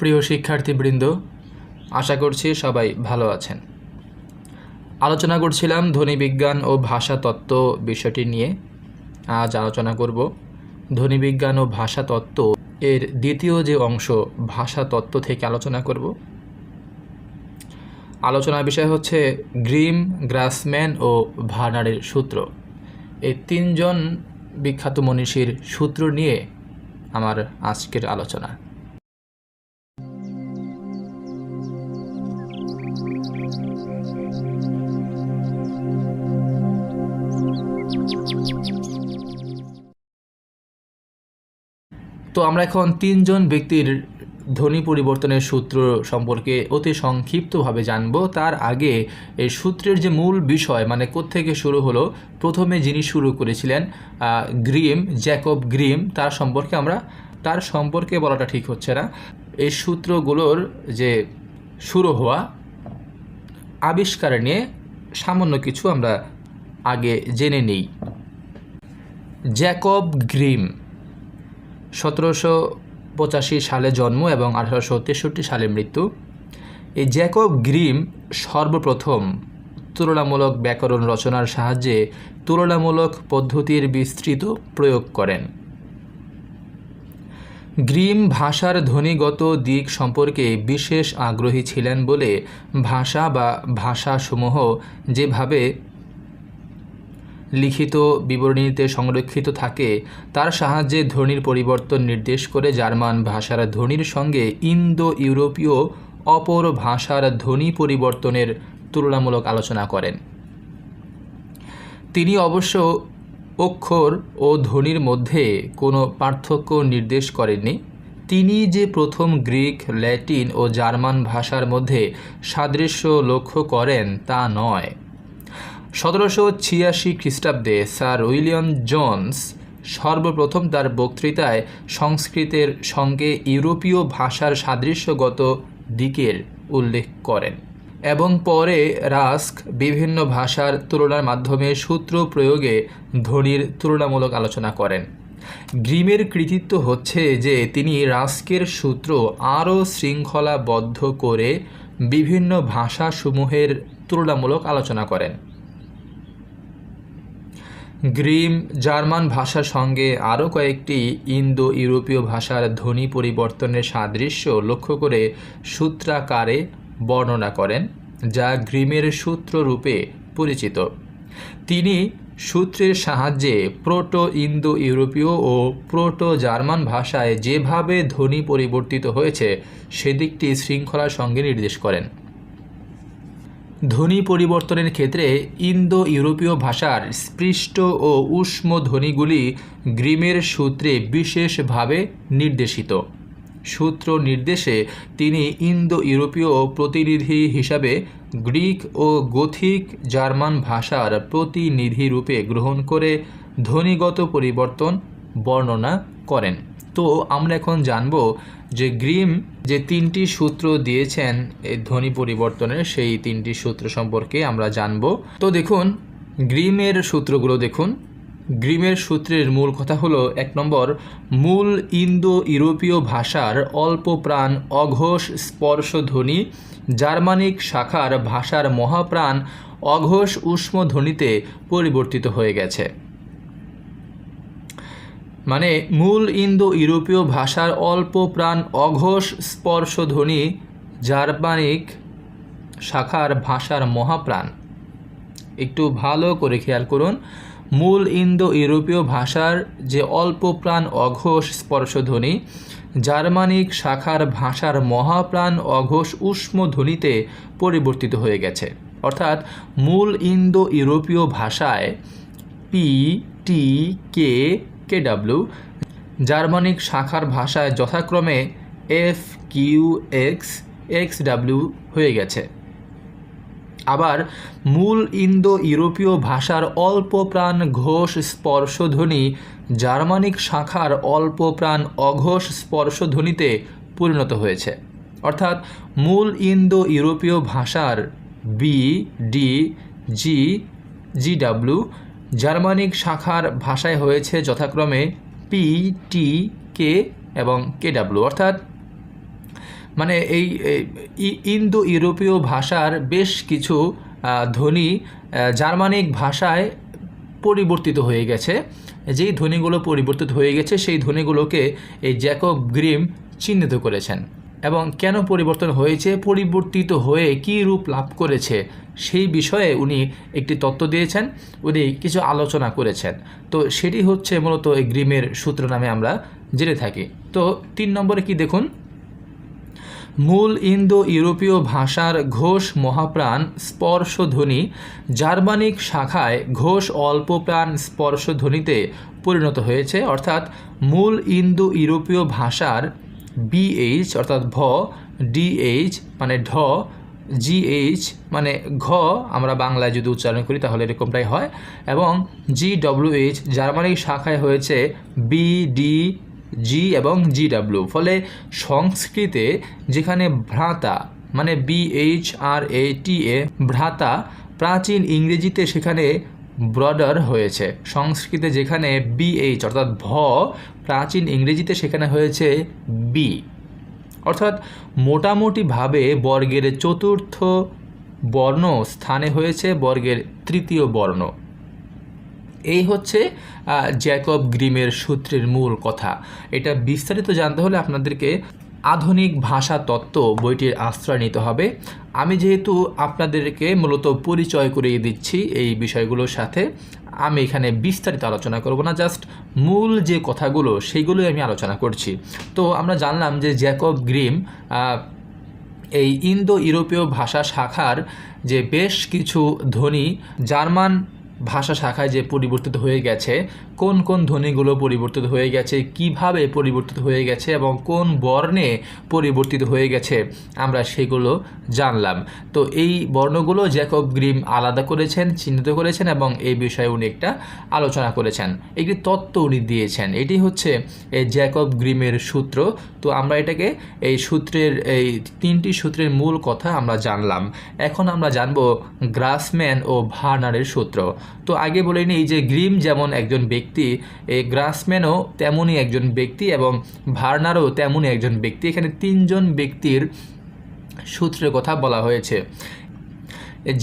প্রিয় শিক্ষার্থীবৃন্দ, আশা করছি সবাই ভালো আছেন। আলোচনা করছিলাম ধ্বনি বিজ্ঞান ও ভাষা তত্ত্ব বিষয়টি নিয়ে। আজ আলোচনা করব ধ্বনি বিজ্ঞান ও ভাষা তত্ত্ব এর দ্বিতীয় যে অংশ, ভাষা তত্ত্ব থেকে আলোচনা করব। আলোচনার বিষয় হচ্ছে গ্রিম, গ্রাসম্যান ও ভার্নারের সূত্র। এই তিনজন বিখ্যাত মনীষীর সূত্র নিয়ে আমার আজকের আলোচনা। আমরা এখন তিনজন ব্যক্তির ধ্বনি পরিবর্তনের সূত্র সম্পর্কে অতি সংক্ষিপ্তভাবে জানব। তার আগে এই সূত্রের যে মূল বিষয় মানে কোত্থেকে শুরু হলো, প্রথমে যিনি শুরু করেছিলেন গ্রিম, জ্যাকব গ্রিম, তার সম্পর্কে আমরা, তার সম্পর্কে বলাটা ঠিক হচ্ছে না। এই সূত্রগুলোর যে শুরু হওয়া, আবিষ্কার নিয়ে সামান্য কিছু আমরা আগে জেনে নিই। Jacob Grimm. সতেরোশো পঁচাশি সালে জন্ম এবং আঠারোশো তেষট্টি সালে মৃত্যু। এই জ্যাকব গ্রিম সর্বপ্রথম তুলনামূলক ব্যাকরণ রচনার সাহায্যে তুলনামূলক পদ্ধতির বিস্তৃত প্রয়োগ করেন। গ্রিম ভাষার ধ্বনিগত দিক সম্পর্কে বিশেষ আগ্রহী ছিলেন বলে ভাষা বা ভাষাসমূহ যেভাবে লিখিত বিবরণীতে সংরক্ষিত থাকে, তার সাহায্যে ধ্বনির পরিবর্তন নির্দেশ করে জার্মান ভাষার ধ্বনির সঙ্গে ইন্দো ইউরোপীয় অপর ভাষার ধ্বনি পরিবর্তনের তুলনামূলক আলোচনা করেন। তিনি অবশ্য অক্ষর ও ধ্বনির মধ্যে কোনো পার্থক্য নির্দেশ করেননি। তিনি যে প্রথম গ্রিক, ল্যাটিন ও জার্মান ভাষার মধ্যে সাদৃশ্য লক্ষ্য করেন তা নয়। সতেরোশো ছিয়াশি খ্রিস্টাব্দে স্যার উইলিয়াম জোন্স সর্বপ্রথম তার বক্তৃতায় সংস্কৃতের সঙ্গে ইউরোপীয় ভাষার সাদৃশ্যগত দিকের উল্লেখ করেন এবং পরে রাস্ক বিভিন্ন ভাষার তুলনার মাধ্যমে সূত্র প্রয়োগে ধ্বনির তুলনামূলক আলোচনা করেন। গ্রিমের কৃতিত্ব হচ্ছে যে তিনি রাস্কের সূত্র আরও শৃঙ্খলাবদ্ধ করে বিভিন্ন ভাষাসমূহের তুলনামূলক আলোচনা করেন। গ্রিম জার্মান ভাষার সঙ্গে আরও কয়েকটি ইন্দো ইউরোপীয় ভাষার ধ্বনি পরিবর্তনের সাদৃশ্য লক্ষ্য করে সূত্রাকারে বর্ণনা করেন, যা গ্রিমের সূত্র রূপে পরিচিত। তিনি সূত্রের সাহায্যে প্রোটো ইন্দো ইউরোপীয় ও প্রোটো জার্মান ভাষায় যেভাবে ধ্বনি পরিবর্তিত হয়েছে, সেদিকটি শৃঙ্খলার সঙ্গে নির্দেশ করেন। ধ্বনি পরিবর্তনের ক্ষেত্রে ইন্দো ইউরোপীয় ভাষার স্পৃষ্ট ও উষ্ম ধ্বনিগুলি গ্রিমের সূত্রে বিশেষভাবে নির্দেশিত। সূত্র নির্দেশে তিনি ইন্দো ইউরোপীয় প্রতিনিধি হিসাবে গ্রিক ও গথিক জার্মান ভাষার প্রতিনিধি রূপে গ্রহণ করে ধ্বনিগত পরিবর্তন বর্ণনা করেন। তো আমরা এখন জানব যে গ্রিম যে তিনটি সূত্র দিয়েছেন এই ধ্বনি পরিবর্তনের, সেই তিনটি সূত্র সম্পর্কে আমরা জানব। তো দেখুন, গ্রিমের সূত্রগুলো দেখুন। গ্রিমের সূত্রের মূল কথা হলো, এক নম্বর, মূল ইন্দো ইউরোপীয় ভাষার অল্প প্রাণ অঘোষ স্পর্শ ধ্বনি জার্মানিক শাখার ভাষার মহাপ্রাণ অঘোষ উষ্ম ধ্বনিতে পরিবর্তিত হয়ে গেছে। মানে মূল ইন্দো ইউরোপীয় ভাষার অল্প প্রাণ অঘোষ স্পর্শধ্বনি জার্মানিক শাখার ভাষার মহাপ্রাণ। একটু ভালো করে খেয়াল করুন, মূল ইন্দো ইউরোপীয় ভাষার যে অল্প প্রাণ অঘোষ স্পর্শধ্বনি জার্মানিক শাখার ভাষার মহাপ্রাণ অঘোষ উষ্ম ধ্বনিতে পরিবর্তিত হয়ে গেছে। অর্থাৎ মূল ইন্দো ইউরোপীয় ভাষায় P, T, K K W Germanic শাখার ভাষায় যথাক্রমে F Q X X W হয়ে গেছে। আবার মূল ইন্দো ইউরোপীয় ভাষার অল্প প্রাণ ঘোষ স্পর্শধ্বনি জার্মানিক শাখার অল্প প্রাণ অঘোষ স্পর্শধ্বনিতে পরিণত হয়েছে। অর্থাৎ মূল ইন্দো ইউরোপীয় ভাষার B, D, G G W Germanic শাখার ভাষায় হয়েছে যথাক্রমে পি টি কে এবং কে ডাব্লিউ অর্থাৎ মানে এই ইন্দো ইউরোপীয় ভাষার বেশ কিছু ধ্বনি জার্মানিক ভাষায় পরিবর্তিত হয়ে গেছে। যেই ধ্বনিগুলো পরিবর্তিত হয়ে গেছে, সেই ধ্বনিগুলোকে এই জ্যাকব গ্রিম চিহ্নিত করেছেন। এবং কেন পরিবর্তন হয়েছে, পরিবর্তিত হয়ে কী রূপ লাভ করেছে, সেই বিষয়ে উনি একটি তত্ত্ব দিয়েছেন, উনি কিছু আলোচনা করেছেন। তো সেটি হচ্ছে মূলত এই গ্রিমের সূত্র নামে আমরা জেনে থাকি। তো তিন নম্বরে কি দেখুন? মূল ইন্দো ইউরোপীয় ভাষার ঘোষ মহাপ্রাণ স্পর্শধ্বনি জার্মানিক শাখায় ঘোষ অল্প অল্পপ্রাণ স্পর্শধ্বনিতে পরিণত হয়েছে। অর্থাৎ মূল ইন্দো ইউরোপীয় ভাষার বিএইচ অর্থাৎ ভ ডিএইচ মানে ঢ জিএইচ মানে ঘ, আমরা বাংলায় যদি উচ্চারণ করি তাহলে এরকমটাই হয়। এবং জি ডব্লিউএইচ জার্মানিক শাখায় হয়েছে বি ডি জি এবং জি ডাব্লিউ ফলে সংস্কৃতে যেখানে ভ্রাতা মানে বি এইচ আর এ টি এ ভ্রাতা, প্রাচীন ইংরেজিতে সেখানে ব্রডার হয়েছে। সংস্কৃতে যেখানে বিএইচ অর্থাৎ ভ, প্রাচীন ইংরেজিতে সেখানে হয়েছে বি অর্থাৎ মোটামুটিভাবে বর্গের চতুর্থ বর্ণ স্থানে হয়েছে বর্গের তৃতীয় বর্ণ। এই হচ্ছে জ্যাকব গ্রিমের সূত্রের মূল কথা। এটা বিস্তারিত জানতে হলে আপনাদেরকে আধুনিক ভাষা তত্ত্ব বইটির আশ্রয় নিতে হবে। আমি যেহেতু আপনাদেরকে মূলত পরিচয় করিয়ে দিচ্ছি এই বিষয়গুলোর সাথে, আমি এখানে বিস্তারিত আলোচনা করব না, জাস্ট মূল যে কথাগুলো সেইগুলোই আমি আলোচনা করছি। তো আমরা জানলাম যে জ্যাকব গ্রিম এই ইন্দো ইউরোপীয় ভাষা শাখার যে বেশ কিছু ধ্বনি জার্মান ভাষা শাখায় যে পরিবর্তিত হয়ে গেছে, কোন কোন ধ্বনিগুলো পরিবর্তিত হয়ে গেছে, কীভাবে পরিবর্তিত হয়ে গেছে এবং কোন বর্ণে পরিবর্তিত হয়ে গেছে, আমরা সেগুলো জানলাম। তো এই বর্ণগুলো জ্যাকব গ্রিম আলাদা করেছেন, চিহ্নিত করেছেন এবং এই বিষয়ে উনি একটা আলোচনা করেছেন। একটি তত্ত্ব উনি দিয়েছেন, এটি হচ্ছে এই জ্যাকব গ্রিমের সূত্র। তো আমরা এটাকে এই সূত্রের, এই তিনটি সূত্রের মূল কথা আমরা জানলাম। এখন আমরা জানব গ্রাসম্যান ও ভার্নারের সূত্র। তো আগে বলে নিই যে গ্রিম যেমন একজন ব্যক্তি এই গ্রাসম্যানও তেমনই একজন ব্যক্তি এবং ভার্নারও তেমনই একজন ব্যক্তি। এখানে তিনজন ব্যক্তির সূত্রের কথা বলা হয়েছে।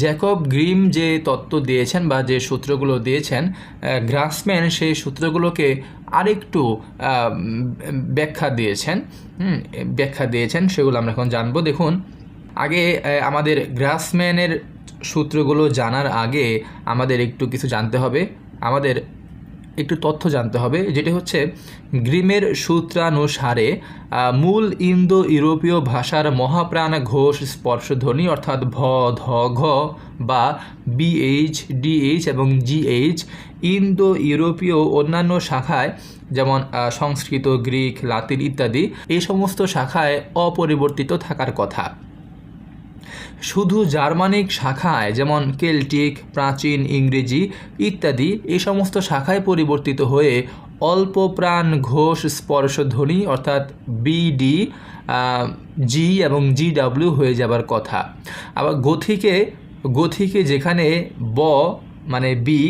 জ্যাকব গ্রিম যে তত্ত্ব দিয়েছেন বা যে সূত্রগুলো দিয়েছেন গ্রাসম্যান সেই সূত্রগুলোকে আরেকটু ব্যাখ্যা দিয়েছেন। ব্যাখ্যা দিয়েছেন, সেগুলো আমরা এখন জানব। দেখুন, আগে আমাদের গ্রাসম্যানের সূত্রগুলো জানার আগে আমাদের একটু কিছু জানতে হবে। আমাদের একটু তথ্য জানতে হবে, যেটি হচ্ছে গ্রিমের সূত্রানুসারে মূল ইন্দো ইউরোপীয় ভাষার মহাপ্রাণ ঘোষ স্পর্শধ্বনি অর্থাৎ ভ, ধ, ঘ বা বিএইচ, ডিএইচ এবং জিএইচ ইন্দো ইউরোপীয় অন্যান্য শাখায়, যেমন সংস্কৃত, গ্রিক, লাতিন ইত্যাদি, এই সমস্ত শাখায় অপরিবর্তিত থাকার কথা। শুধু জার্মানিক শাখায়, যেমন কেল্টিক, প্রাচীন ইংরেজি ইত্যাদি, এই সমস্ত শাখায় পরিবর্তিত হয়ে অল্প প্রাণ ঘোষ স্পর্শধ্বনি অর্থাৎ বিডি জি এবং জি ডাব্লিউ হয়ে যাবার কথা। আবার গথিকে গথিকে যেখানে ব মানে বি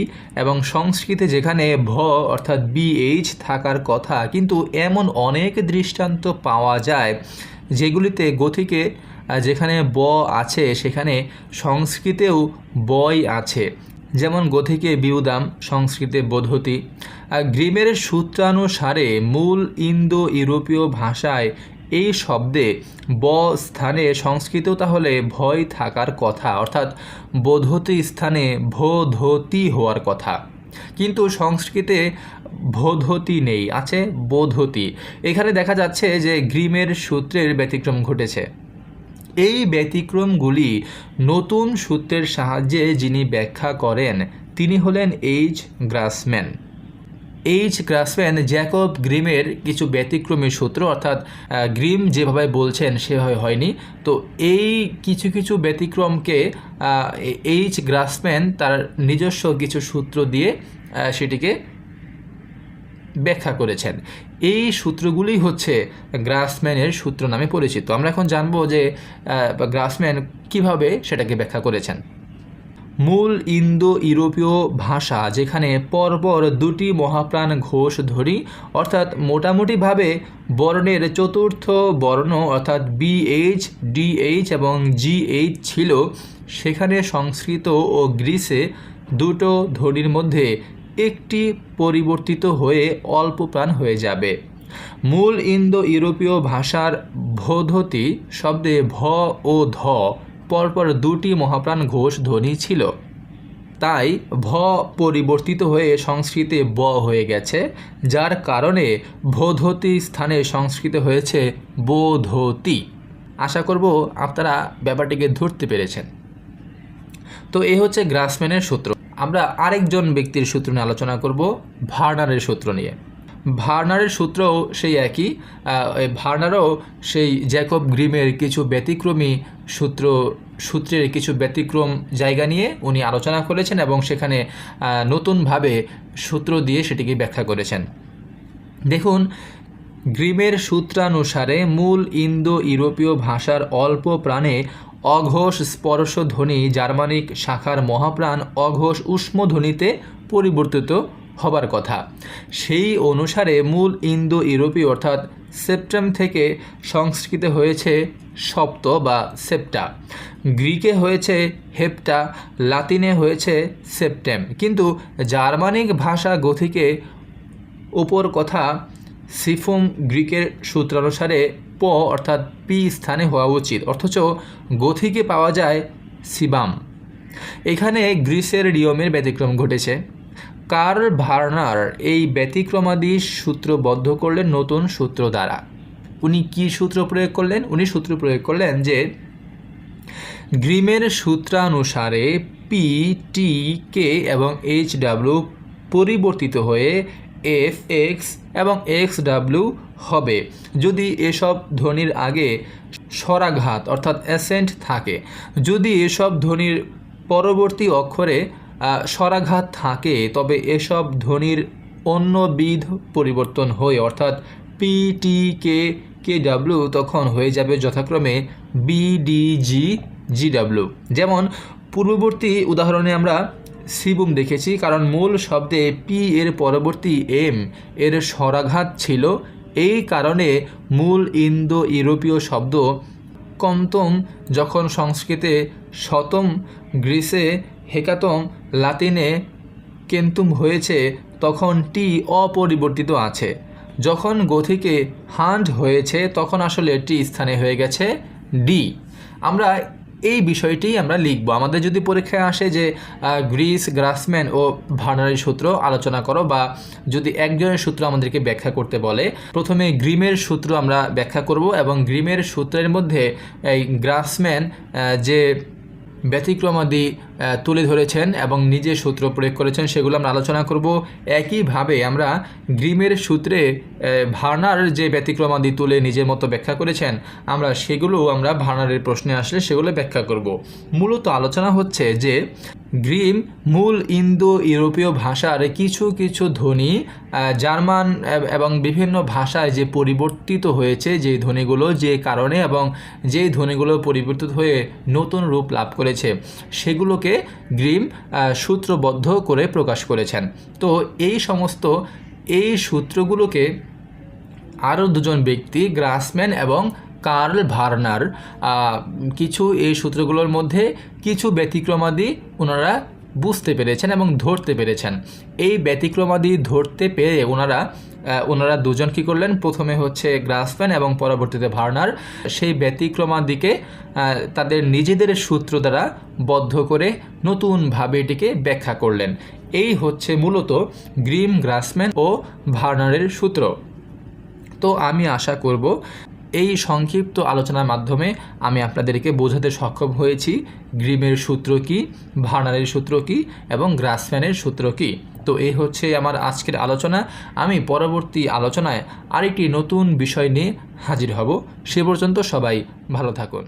এবং সংস্কৃতে যেখানে ভ, অর্থাৎ বিএইচ থাকার কথা, কিন্তু এমন অনেক দৃষ্টান্ত পাওয়া যায় যেগুলিতে গথিকে যেখানে ব আছে, সেখানে সংস্কৃতেও বই আছে। যেমন গথিকে বিউদাম, সংস্কৃতে বোধতি। গ্রিমের সূত্রানুসারে মূল ইন্দো ইউরোপীয় ভাষায় এই শব্দে ব স্থানে সংস্কৃতেও তাহলে ভয় থাকার কথা, অর্থাৎ বোধতি স্থানে ভোধতি হওয়ার কথা। কিন্তু সংস্কৃতে বোধতি নেই, আছে বোধতি। এখানে দেখা যাচ্ছে যে গ্রিমের সূত্রের ব্যতিক্রম ঘটেছে। এই ব্যতিক্রমগুলি নতুন সূত্রের সাহায্যে যিনি ব্যাখ্যা করেন, তিনি হলেন H Grassmann. H Grassmann Jacob গ্রিমের কিছু ব্যতিক্রমী সূত্র, অর্থাৎ গ্রিম যেভাবে বলছেন সেভাবে হয়নি। তো এই কিছু কিছু ব্যতিক্রমকে এইচ গ্রাসম্যান তার নিজস্ব কিছু সূত্র দিয়ে সেটিকে ব্যাখ্যা করেছেন। এই সূত্রগুলি হচ্ছে গ্রাসম্যানের সূত্র নামে পরিচিত। আমরা এখন জানব যে গ্রাসম্যান কীভাবে সেটাকে ব্যাখ্যা করেছেন। মূল ইন্দো ইউরোপীয় ভাষা যেখানে পরপর দুটি মহাপ্রাণ ঘোষ ধরি, অর্থাৎ মোটামুটিভাবে বর্ণের চতুর্থ বর্ণ, অর্থাৎ বিএইচ ডিএইচ এবং জিএইচ ছিল, সেখানে সংস্কৃত ও গ্রিসে দুটো ধ্বনির মধ্যে একটি পরিবর্তিত হয়ে অল্প প্রাণ হয়ে যাবে। মূল ইন্দো ইউরোপীয় ভাষার ভোধতি শব্দে ভ ও ধ পরপর দুটি মহাপ্রাণ ঘোষ ধ্বনি ছিল। তাই ভ পরিবর্তিত হয়ে সংস্কৃতে ব হয়ে গেছে, যার কারণে ভোধতি স্থানে সংস্কৃত হয়েছে বোধতি। আশা করব আপনারা ব্যাপারটিকে ধরতে পেরেছেন। তো এ হচ্ছে গ্রাসম্যানের সূত্র। আমরা আরেকজন ব্যক্তির সূত্র নিয়ে আলোচনা করব, ভার্নারের সূত্র নিয়ে। ভার্নারের সূত্রও সেই একই ভার্নারও সেই জ্যাকব গ্রিমের কিছু ব্যতিক্রমী সূত্র, সূত্রের কিছু ব্যতিক্রম জায়গা নিয়ে উনি আলোচনা করেছেন এবং সেখানে নতুনভাবে সূত্র দিয়ে সেটিকে ব্যাখ্যা করেছেন। দেখুন, গ্রিমের সূত্রানুসারে মূল ইন্দো ইউরোপীয় ভাষার অল্প প্রাণে অঘোষ স্পর্শ ধ্বনি জার্মানিক শাখার মহাপ্রাণ অঘোষ উষ্ম ধ্বনিতে পরিবর্তিত হবার কথা। সেই অনুসারে মূল ইন্দো ইউরোপীয় অর্থাৎ সেপ্টেম থেকে সংস্কৃত হয়েছে সপ্ত বা সেপ্টা। গ্রিকে হয়েছে হেপ্টা, লাতিনে হয়েছে সেপ্টেম। কিন্তু জার্মানিক ভাষা গথিকে ওপর কথা সিফুম গ্রিকের সূত্রানুসারে প অর্থাৎ পি স্থানে হওয়া উচিত, অথচ গথিকে পাওয়া যায় সিবাম। এখানে গ্রিসের নিয়মের ব্যতিক্রম ঘটেছে। কার্ল ভার্নার এই ব্যতিক্রমাদি সূত্রবদ্ধ করলেন নতুন সূত্র দ্বারা। উনি কি সূত্র প্রয়োগ করলেন? উনি সূত্র প্রয়োগ করলেন যে গ্রিমের সূত্রানুসারে পি, টি, কে এবং এইচ ডাব্লু পরিবর্তিত হয়ে এফ এক্স এবং এক্স ডাব্লু হবে। যদি এসব ধ্বনির আগে স্বরাঘাত অর্থাৎ অ্যাসেন্ট থাকে, যদি এসব ধ্বনির পরবর্তী অক্ষরে স্বরাঘাত থাকে, তবে এসব ধ্বনির অন্যবিধ পরিবর্তন হয়ে, অর্থাৎ পি টি কে কে ডাব্লু তখন হয়ে যাবে যথাক্রমে B D G G W যেমন, পূর্ববর্তী উদাহরণে আমরা সিবুম দেখেছি, কারণ মূল শব্দে পি এর পরবর্তী এম এর স্বরাঘাত ছিল। এই কারণে মূল ইন্দো ইউরোপীয় শব্দ কন্তম যখন সংস্কৃতে শতম, গ্রিসে হেকাতম, লাতিনে কেন্তুম হয়েছে, তখন টি অপরিবর্তিত আছে। যখন গথিকে হান্ড হয়েছে, তখন আসলে টি স্থানে হয়ে গেছে ডি। আমরা এই বিষয়টি আমরা লিখব। আমাদের যদি পরীক্ষায় আসে যে গ্রিস, গ্রাসম্যান ও ভার্নারের সূত্র আলোচনা করো বা যদি একজনের সূত্র আমাদেরকে ব্যাখ্যা করতে বলে, প্রথমে গ্রিমের সূত্র আমরা ব্যাখ্যা করব এবং গ্রিমের সূত্রের মধ্যে এই গ্রাসম্যান যে ব্যতিক্রমাদি তুলে ধরেছেন এবং নিজে সূত্র প্রয়োগ করেছেন, সেগুলো আমরা আলোচনা করব। একইভাবে আমরা গ্রিমের সূত্রে ভার্নার যে ব্যতিক্রমাদি তুলে নিজের মতো ব্যাখ্যা করেছেন, আমরা সেগুলো আমরা ভার্নারের প্রশ্নে আসলে সেগুলো ব্যাখ্যা করব। মূলত আলোচনা হচ্ছে যে গ্রিম মূল ইন্দো ইউরোপীয় ভাষার কিছু কিছু ধ্বনি জার্মান এবং বিভিন্ন ভাষায় যে পরিবর্তিত হয়েছে, যে ধ্বনিগুলো যে কারণে এবং যেই ধ্বনিগুলো পরিবর্তিত হয়ে নতুন রূপ লাভ করেছে, সেগুলোকে গ্রিম আহ, সূত্রবদ্ধ করে প্রকাশ করেছেন। তো এই সমস্ত এই সূত্রগুলোকে আরও দুজন ব্যক্তি গ্রাসম্যান এবং কার্ল ভার্নার কিছু এই সূত্রগুলোর মধ্যে কিছু ব্যতিক্রমাদি ওনারা বুঝতে পেরেছেন এবং ধরতে পেরেছেন। এই ব্যতিক্রমাদি ধরতে পেরে ওনারা ওনারা দুজন কী করলেন? প্রথমে হচ্ছে গ্রাসম্যান এবং পরবর্তীতে ভার্নার। সেই ব্যতিক্রমাদিকে তাদের নিজেদের সূত্র দ্বারা বদ্ধ করে নতুনভাবে এটিকে ব্যাখ্যা করলেন। এই হচ্ছে মূলত গ্রিম গ্রাসম্যান ও ভার্নারের সূত্র। তো আমি আশা করব এই সংক্ষিপ্ত আলোচনার মাধ্যমে আমি আপনাদেরকে বোঝাতে সক্ষম হয়েছি গ্রিমের সূত্র কী, ভার্নারের সূত্র কী এবং গ্রাসম্যানের সূত্র কী। তো এ হচ্ছে আমার আজকের আলোচনা। আমি পরবর্তী আলোচনায় আরেকটি নতুন বিষয় নিয়ে হাজির হব। সে পর্যন্ত সবাই ভালো থাকুন।